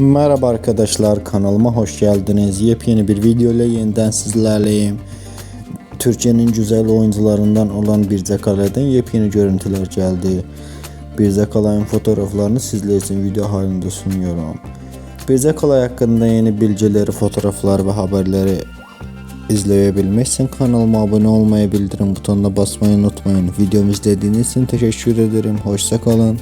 Merhaba arkadaşlar kanalıma hoş geldiniz. Yepyeni bir video ile yeniden sizlerleyim. Türkiye'nin güzel oyuncularından olan Birce Kale'den yepyeni görüntüler geldi. Birce Kalay'ın fotoğraflarını sizler için video halinde sunuyorum. Birce Kalay hakkında yeni bilgileri, fotoğraflar ve haberleri izleyebilmek için kanalıma abone olmayı, bildirim butonuna basmayı unutmayın. Videomu izlediğiniz için teşekkür ederim. Hoşça kalın.